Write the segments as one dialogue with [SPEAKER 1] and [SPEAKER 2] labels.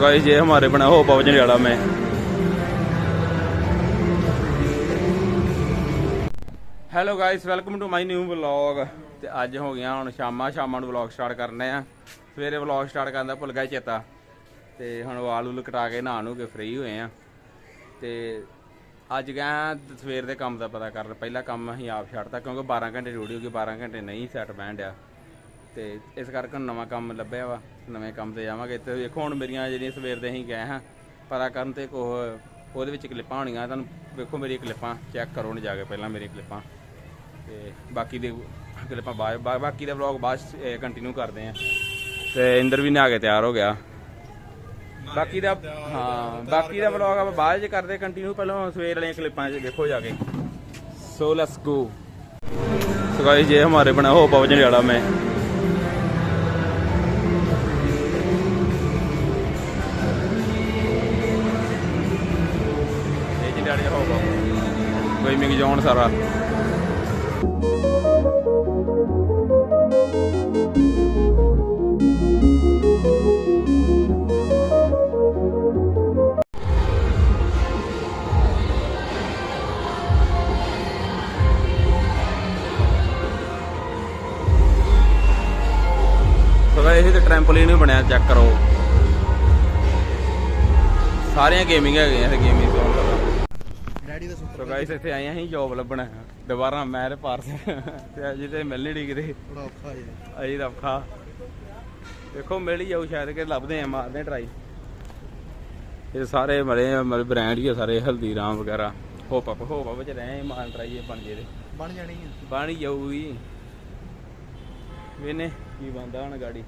[SPEAKER 1] Guys ये हमारे बना हो पवन वाला में hello guys welcome to my new vlog ਤੇ ਅੱਜ ਹੋ ਗਿਆ ਹੁਣ ਸ਼ਾਮਾਂ ਸ਼ਾਮਾਂ ਨੂੰ ਵਲੌਗ ਸਟਾਰਟ ਕਰਨੇ ਆ ਸਵੇਰੇ ਵਲੌਗ ਸਟਾਰਟ ਕਰਨ ਦਾ ਭੁੱਲ ਗਿਆ ਚੇਤਾ ਤੇ ਹੁਣ ਵਾਲ ਉਲ ਕਟਾ ਕੇ ਨਹਾ ਨੂੰ ਕੇ ਫ੍ਰੀ ਹੋਏ ਆ ਤੇ ਅੱਜ ਗਿਆ ਸਵੇਰ ਦੇ ਕੰਮ ਦਾ ਪਤਾ ਕਰਨ ਪਹਿਲਾ ਕੰਮ ਅਸੀਂ ਆਪ ਛੱਡਤਾ ਕਿਉਂਕਿ 12 ਘੰਟੇ ਡਿਊਟੀ ਹੋ ਗਈ 12 ਘੰਟੇ ਨਹੀਂ ਸੈੱਟ ਬੈਂਡ ਆ ਤੇ ਇਸ ਕਰਕੇ ਨਵਾਂ ਕੰਮ ਲੱਭਿਆ ਵਾ, ਨਵੇਂ ਕੰਮ ਤੇ ਜਾਵਾਂਗੇ। ਤੇ ਵੇਖੋ, ਹੁਣ ਮੇਰੀਆਂ ਜਿਹੜੀਆਂ ਸਵੇਰ ਦੇ ਅਸੀਂ ਗਏ ਹਾਂ, ਪਤਾ ਕਰਨ ਤੇ ਕੋ ਉਹਦੇ ਵਿੱਚ ਕਲਿੱਪਾਂ ਹੋਣੀਆਂ, ਤੁਹਾਨੂੰ ਵੇਖੋ ਮੇਰੀ ਕਲਿੱਪਾਂ, ਚੈੱਕ ਕਰੋ ਨੇ ਜਾ ਕੇ ਪਹਿਲਾਂ ਮੇਰੀ ਕਲਿੱਪਾਂ। ਤੇ ਬਾਕੀ ਦੇ ਕਲਿੱਪਾਂ ਬਾਕੀ ਦਾ ਵਲੌਗ ਬਾਅਦ ਕੰਟੀਨਿਊ ਕਰਦੇ ਆ ਤੇ ਇੰਦਰ ਵੀ ਨਾ ਕੇ ਤਿਆਰ ਹੋ ਗਿਆ। ਬਾਕੀ ਦਾ, ਹਾਂ, ਬਾਕੀ ਦਾ ਵਲੌਗ ਆਪਾਂ ਬਾਅਦ ਚ ਕਰਦੇ ਕੰਟੀਨਿਊ ਪਹਿਲਾਂ ਸਵੇਰ ਵਾਲੀਆਂ ਕਲਿੱਪਾਂ ਚ ਦੇਖੋ ਜਾ ਕੇ। So let's go so guys ਇਹ ਹਮਾਰੇ ਬਣਾ ਹੋ ਪਹੁੰਚਣ ਵਾਲਾ ਮੈਂ। ਇਹ ਜਿਹੜੇ ਹੋ ਕੋਈ ਮਿੰਗ ਜਾਣ ਸਾਰਾ। ਇਹ ਤੇ ਟ੍ਰੈਂਪੋਲਿਨ ਵੀ ਬਣਿਆ ਚੈੱਕ ਕਰੋ। ਸਾਰੀਆਂ ਗੇਮਿੰਗ ਹੈਗੀਆਂ, ਇਹ ਗੇਮਿੰਗ ਜ਼ੋਨ
[SPEAKER 2] ਡੈਡੀ ਦਾ ਸੁਪਰ
[SPEAKER 1] ਸੋ ਗਾਇਸ ਇੱਥੇ ਆਏ ਅਸੀਂ ਜੌਬ ਲੱਭਣ। ਦੁਬਾਰਾ ਮੈਂ ਤੇ ਪਾਰਸ। ਤੇ ਅਜੇ ਤੇ ਮਿਲ ਨਹੀਂ ਕਿਤੇ।
[SPEAKER 2] ਬੜਾ ਔਖਾ ਹੈ
[SPEAKER 1] ਅਜੇ ਤਾਂ ਔਖਾ। ਦੇਖੋ ਮਿਲ ਹੀ ਜਾਊ ਸ਼ਾਇਦ ਕਿ ਲੱਭਦੇ ਆ ਮਾਰਦੇ ਟਰਾਈ ਇਹ ਸਾਰੇ ਮਲੇ ਮਤਲਬ ਬ੍ਰਾਂਡ ਹੀ ਆ ਸਾਰੇ ਹਲਦੀਰਾਮ ਵਗੈਰਾ। ਹੋਪ ਅਪ ਹੋਪ ਅਪ ਚ ਰਹੇ ਮਾਰ ਟਰਾਈ ਇਹ ਬਣ ਜੇ ਦੇ
[SPEAKER 2] ਬਣ ਜਾਣੀ ਹੈ
[SPEAKER 1] ਬਣ ਹੀ ਜਾਊਗੀ। ਵੇਨੇ ਕੀ ਬੰਦਾ ਹੁਣ ਗਾੜੀ।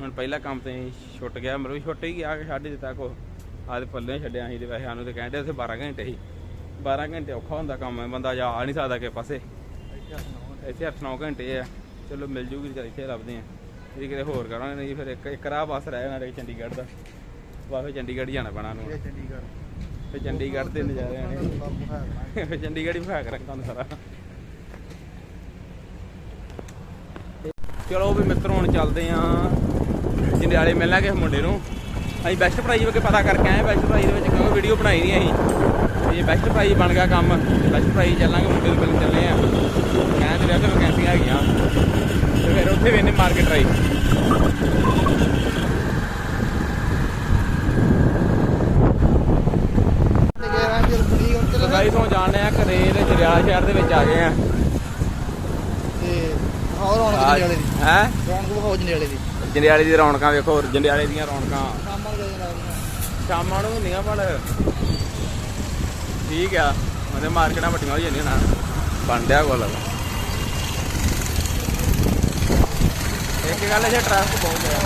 [SPEAKER 1] ਹੁਣ ਪਹਿਲਾ ਕੰਮ ਤੇ ਛੁੱਟ ਗਿਆ ਮਤਲਬ ਛੁੱਟ ਹੀ ਗਿਆ ਕਿ ਛੱਡ ਹੀ ਦਿੱਤਾ ਕੋ ਆਦੇ ਪੱਲੇ ਛੱਡਿਆ ਸੀ ਤੇ ਵੈਸੇ ਸਾਨੂੰ ਤੇ ਕਹਿੰਦੇ ਉੱਥੇ 12 ਘੰਟੇ ਸੀ। 12 ਘੰਟੇ ਔਖਾ ਹੁੰਦਾ ਕੰਮ ਹੈ ਬੰਦਾ ਜਾ ਨਹੀਂ ਸਕਦਾ ਕਿਸੇ ਪਾਸੇ। ਇੱਥੇ 8-9 ਘੰਟੇ ਆ। ਚਲੋ ਮਿਲ ਜੂਗੀ ਚੱਲ ਇੱਥੇ ਲੱਭਦੇ ਆ। ਇਹ ਕਿਤੇ ਹੋਰ ਕਰਾਂਗੇ ਨਹੀਂ ਫਿਰ ਇੱਕ ਇੱਕ ਰਾਹ ਬਸ ਰਹਿ ਜਾਣਾ ਚੰਡੀਗੜ੍ਹ ਦਾ। ਫਿਰ ਚੰਡੀਗੜ੍ਹ ਹੀ ਜਾਣਾ ਪੈਣਾ ਨੂੰ ਫਿਰ ਚੰਡੀਗੜ੍ਹ। ਤੇ ਨਜ਼ਾਰੇ ਆਣੇ ਫਿਰ ਚੰਡੀਗੜ੍ਹ ਹੀ ਵਿਖਾ ਕਰਾਂ ਤੁਹਾਨੂੰ ਸਾਰਾ। ਚਲੋ ਵੀ ਮਿੱਤਰੋ ਹੁਣ ਚੱਲਦੇ ਆਂ। ਜੰਡਿਆਲੇ ਮਿਲਣਾ ਕਿਸੇ ਮੁੰਡੇ ਨੂੰ। ਅਸੀਂ ਬੈਸਟ ਪ੍ਰਾਈਜ਼ ਵਗੇ ਪਤਾ ਕਰਕੇ ਆਏ ਬੈਸਟ ਪ੍ਰਾਈਜ਼ ਦੇ ਵਿੱਚ ਕਿਉਂਕਿ ਵੀਡੀਓ ਬਣਾਈ ਨਹੀਂ ਅਸੀਂ। ਤੇ ਇਹ ਬੈਸਟ ਪ੍ਰਾਈਜ਼ ਬਣ ਗਿਆ ਕੰਮ। ਬੈਸਟ ਪ੍ਰਾਈਜ਼ ਚੱਲਾਂਗੇ ਮੁੰਡੇ ਨੂੰ ਮਿਲਣ ਚੱਲੇ ਆਂ। ਕਹਿੰਦੇ ਰਿਹਾ ਕਿ ਵੈਕੈਂਸੀਆਂ ਹੈਗੀਆਂ ਤੇ ਫਿਰ ਉੱਥੇ ਵੀ ਇਹਨੇ ਮਾਰਕੀਟ ਰਾਈ
[SPEAKER 2] ਤੇ ਤੇ
[SPEAKER 1] ਗਾਈ ਤੋਂ ਜਾਣਦੇ ਆ ਘਰੇ ਤੇ ਜਰਿਆਲਾ ਸ਼ਹਿਰ ਦੇ ਵਿੱਚ ਆ ਗਏ ਆ।
[SPEAKER 2] ਤੇ ਹੋਰ ਰੌਣਕ ਦੀ।
[SPEAKER 1] ਹੈ?
[SPEAKER 2] ਰੌਣਕ ਵਿਖਾਓ ਜੰਡੇ ਵਾਲੇ ਦੀ।
[SPEAKER 1] ਜੰਡਿਆਲੇ ਦੀ ਰੌਣਕਾਂ ਵੇਖੋ ਜੰਡਿਆਲੇ ਦੀਆਂ ਰੌਣਕਾਂ
[SPEAKER 2] ਸ਼ਾਮਾਂ ਨੂੰ ਗਏ ਲੱਗਦੀਆਂ
[SPEAKER 1] ਸ਼ਾਮਾਂ ਨੂੰ ਹੁੰਦੀਆਂ ਪਰ ਠੀਕ ਆ ਉਹਦੇ ਮਾਰਕੀਟਾਂ ਵੱਡੀਆਂ ਹੋ ਜਾਂਦੀਆਂ ਨਾ। ਬਣ ਕੋਲ। ਇੱਕ ਗੱਲ ਹੈ ਟ੍ਰੈਫਿਕ ਬਹੁਤ ਹੈ।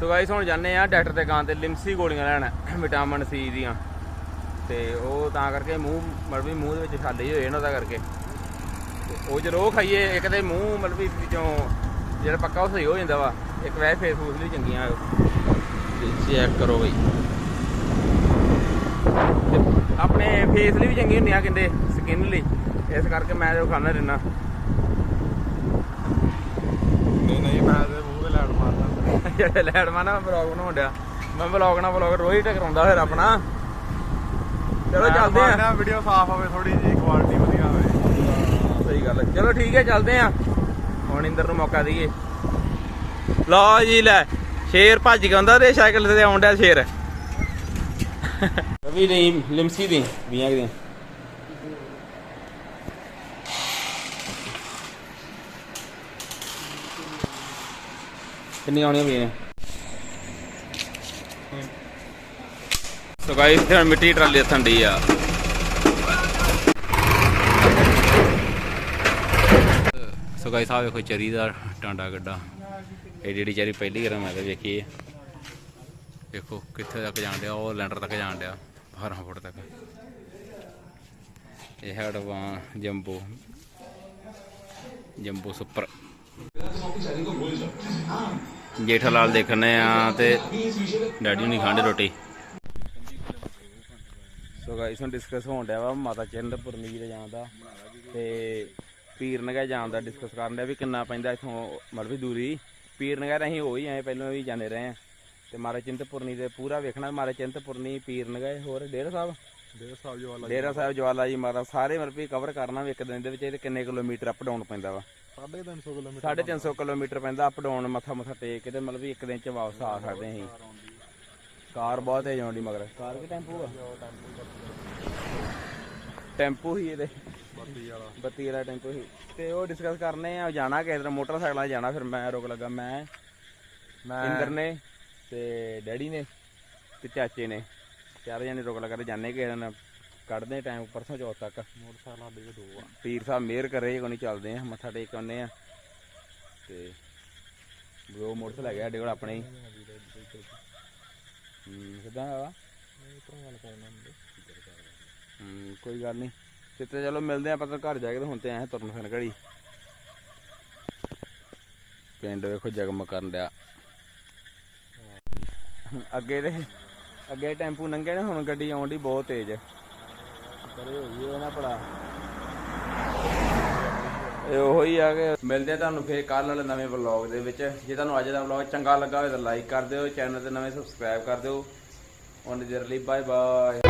[SPEAKER 1] ਸੋ ਗਾਈਸ ਹੁਣ ਜਾਂਦੇ ਆ ਡਾਕਟਰ ਦੇ ਕਾਂ ਤੇ, ਲਿਮਸੀ ਗੋਲੀਆਂ ਲੈਣ, ਵਿਟਾਮਿਨ ਸੀ ਦੀਆਂ। ਤੇ ਉਹ ਤਾਂ ਕਰਕੇ ਮੂੰਹ ਮਤਲਬ ਵੀ ਮੂੰਹ ਦੇ ਵਿੱਚ ਛਾਲੇ ਹੀ ਹੋਏ ਨੇ ਉਹਦਾ ਕਰਕੇ। ਤੇ ਉਹ ਜਦੋਂ ਉਹ ਖਾਈਏ ਇੱਕ ਤੇ ਮੂੰਹ ਮਤਲਬ ਵੀ ਵਿੱਚੋਂ ਜਿਹੜਾ ਪੱਕਾ ਉਹ ਸਹੀ ਹੋ ਜਾਂਦਾ ਵਾ। ਇੱਕ ਵੈਸੇ ਫੇਸ ਫੂਸ ਲਈ ਚੰਗੀਆਂ ਚੈੱਕ ਕਰੋ ਬਈ। ਤੇ ਆਪਣੇ ਫੇਸ ਲਈ ਵੀ ਚੰਗੀ ਹੁੰਦੀਆਂ ਕਹਿੰਦੇ ਸਕਿਨ ਲਈ। ਇਸ ਕਰਕੇ ਮੈਂ ਜੋ ਖਾਣਾ ਰਹਿਣਾ
[SPEAKER 3] ਨਹੀਂ ਨਹੀਂ ਮੈਂ ਤੇ ਮੂੰਹ ਤੇ ਲੈਣ ਮਾਰਦਾ
[SPEAKER 1] ਜਿਹੜੇ ਲੈਣ ਮਾ ਨਾ ਵਲੌਗ ਬਣਾਉਣ ਡਿਆ। ਮੈਂ ਵਲੌਗ ਨਾਲ ਵਲੌਗ ਰੋਜ਼ ਟਕਰਾਉਂਦਾ ਫਿਰ ਆਪਣਾ। ਚਲੋ ਚੱਲਦੇ ਆ
[SPEAKER 3] ਵੀਡੀਓ ਸਾਫ਼ ਹੋਵੇ ਥੋੜੀ ਜੀ ਕੁਆਲਿਟੀ ਵਧੀਆ ਹੋਵੇ।
[SPEAKER 1] ਸਹੀ ਗੱਲ ਹੈ ਚਲੋ ਠੀਕ ਹੈ ਚੱਲਦੇ ਆ ਹੁਣ ਇੰਦਰ ਨੂੰ ਮੌਕਾ ਦਈਏ। ਲਓ ਜੀ ਲੈ ਸ਼ੇਰ ਭੱਜ ਕੇ ਆਉਂਦਾ ਤੇ ਸਾਈਕਲ ਤੇ ਆਉਣ ਡਿਆ ਸ਼ੇਰ। ਰਵੀ ਨਹੀਂ ਲਿਮਸੀ ਦੀ ਵੀਆਂ ਦੀਆਂ ਕਿੰਨੀ ਆਉਣੀਆਂ ਵੀਆਂ ਸੋ ਗਾਇਸ ਤੇ ਮਿੱਟੀ ਟਰਾਲੀ ਹੱਥਣ ਡਈ ਆ ਸੋ ਗਾਇਸ ਆ ਵੇਖੋ ਚਰੀ ਦਾ ਟਾਂਡਾ ਗੱਡਾ ਇਹ ਜਿਹੜੀ ਚਰੀ ਪਹਿਲੀ ਵਾਰ ਮੈਂ ਤਾਂ ਵੇਖੀ ਹੈ ਵੇਖੋ ਕਿੱਥੇ ਤੱਕ ਜਾਣ ਡਿਆ ਉਹ ਲੈਂਡਰ ਤੱਕ ਜਾਣ ਡਿਆ 12 ਫੁੱਟ ਤੱਕ ਇਹ ਹੈ ਡਵਾ ਜੰਬੋ ਜੰਬੋ ਸੁਪਰ ਜੇਠਾ ਲਾਲ ਦੇਖਣੇ ਆ ਤੇ ਡੈਡੀ ਨਹੀਂ ਖਾਂਦੇ ਰੋਟੀ ਸੋ ਗਾਇਸ ਹੁਣ ਡਿਸਕਸ ਹੋਣ ਡਿਆ ਵਾ ਮਾਤਾ ਚਿੰਤਪੁਰਨੀ ਦੇ ਜਾਣ ਦਾ ਤੇ ਪੀਰ ਨਗਾ ਜਾਣ ਦਾ ਡਿਸਕਸ ਕਰਨ ਡਿਆ ਵੀ ਕਿੰਨਾ ਪੈਂਦਾ ਇਥੋਂ ਮਤਲਬ ਵੀ ਦੂਰੀ। ਪੀਰ ਨਗਾ ਅਸੀਂ ਹੋ ਹੀ ਆਏ ਪਹਿਲਾਂ ਵੀ ਜਾਂਦੇ ਰਹੇ ਆ ਤੇ ਮਾਤਾ ਚਿੰਤਪੁਰਨੀ ਦੇ ਪੂਰਾ ਵੇਖਣਾ ਮਾਤਾ ਚਿੰਤਪੁਰਨੀ ਪੀਰ ਨਗਾ ਹੋਰ ਡੇਰਾ ਸਾਹਿਬ?
[SPEAKER 3] ਡੇਢ ਸਾਹਿਬ ਜੋ। ਵਾਲਾ
[SPEAKER 1] ਡੇਰਾ ਸਾਹਿਬ ਜਵਾਲਾ ਜੀ ਮਾਤਾ ਸਾਰੇ ਮਤਲਬ ਵੀ ਕਵਰ ਕਰਨਾ ਵੀ ਇੱਕ ਦਿਨ ਦੇ ਵਿੱਚ ਇਹ ਕਿੰਨੇ ਕਿਲੋਮੀਟਰ ਅਪ ਡਾਊਨ ਪੈਂਦਾ ਵਾ।
[SPEAKER 3] 350 ਕਿਲੋਮੀਟਰ
[SPEAKER 1] 350 ਕਿਲੋਮੀਟਰ ਪੈਂਦਾ ਅਪ ਡਾਊਨ ਮੱਥਾ ਮੱਥਾ ਟੇਕ ਕੇ ਤੇ ਮਤਲਬ ਵੀ ਇੱਕ ਦਿਨ ਚ ਵਾਪਸ ਆ ਸਕਦੇ ਅਸੀਂ। ਕਾਰ ਬਹੁਤ ਤੇਜ਼ ਆਉਂਦੀ ਮਗਰ। ਕਾਰ ਕਿ ਟੈਂਪੂ ਆ? ਟੈਂਪੂ ਹੀ ਇਹਦੇ।
[SPEAKER 3] ਬੱਤੀ ਵਾਲਾ
[SPEAKER 1] 32 ਵਾਲਾ ਟੈਂਪੂ ਹੀ। ਤੇ ਉਹ ਡਿਸਕਸ ਕਰਨੇ ਆ ਜਾਣਾ ਕਿਸੇ ਦਿਨ ਮੋਟਰਸਾਈਕਲਾਂ ਜਾਣਾ ਫਿਰ ਮੈਂ ਰੁਕ ਲੱਗਾ। ਮੈਂ
[SPEAKER 3] ਮੈਂ
[SPEAKER 1] ਇੰਦਰ ਨੇ ਤੇ ਡੈਡੀ ਨੇ ਤੇ ਚਾਚੇ ਨੇ। ਚਾਰ ਜਣੇ ਰੁਕ ਲੱਗਾ ਤੇ ਜਾਣੇ ਕਿਸੇ ਦਿਨ ਕੱਢਦੇ ਟਾਈਮ ਪਰਸੋਂ ਚੌਥ ਤੱਕ।
[SPEAKER 3] ਮੋਟਰਸਾਈਕਲ ਦੇ ਦੋ ਆ।
[SPEAKER 1] ਪੀਰ ਸਾਹਿਬ ਮਿਹਰ ਕਰੇ ਕੋਈ ਚੱਲਦੇ ਆ ਮੱਥਾ ਟੇਕ ਕੇ ਆਉਂਦੇ ਆ। ਤੇ ਬ్రో ਮੋਟਰਸਾਈਕਲ ਹੈਗਾ ਸਾਡੇ ਕੋਲ ਆਪਣੇ ਹੀ। ਹੂੰ ਕਿਦਾਂ ਆ ਹੂੰ ਕੋਈ ਗੱਲ ਨਹੀਂ। ਤੇ ਤੇ ਚਲੋ ਮਿਲਦੇ ਆ ਤਾਂ ਘਰ ਜਾ ਕੇ ਤੇ ਹੁਣ ਤੇ ਆਏ ਤੁਰਨ ਫਿਰਨ ਘੜੀ। ਪਿੰਡ ਵੇਖੋ ਜਗਮਗ ਕਰਨ ਡਿਆ। ਅੱਗੇ ਦੇ ਅੱਗੇ ਟੈਂਪੂ ਲੰਘੇ ਨੇ ਹੁਣ ਗੱਡੀ ਆਉਂਦੀ ਬਹੁਤ ਤੇਜ਼। ਕਰੇ ਹੋ ਗਈ ਉਹ ਨਾ ਭਲਾ। ਇਹ ਉਹੋ ਆ ਕਿ ਮਿਲਦੇ ਆ ਤੁਹਾਨੂੰ ਫੇਰ ਕੱਲ ਵਾਲੇ ਨਵੇਂ ਵਲੌਗ ਦੇ ਵਿੱਚ। ਜੇ ਤੁਹਾਨੂੰ ਅੱਜ ਦਾ ਵਲੌਗ ਚੰਗਾ ਲੱਗਾ ਹੋਵੇ ਤਾਂ ਲਾਈਕ ਕਰ ਦਿਓ, ਚੈਨਲ ਤੇ ਨਵੇਂ ਸਬਸਕ੍ਰਾਈਬ ਕਰ ਦਿਓ। ਉਹਨਾਂ ਦੇ ਲਈ ਬਾਏ ਬਾਏ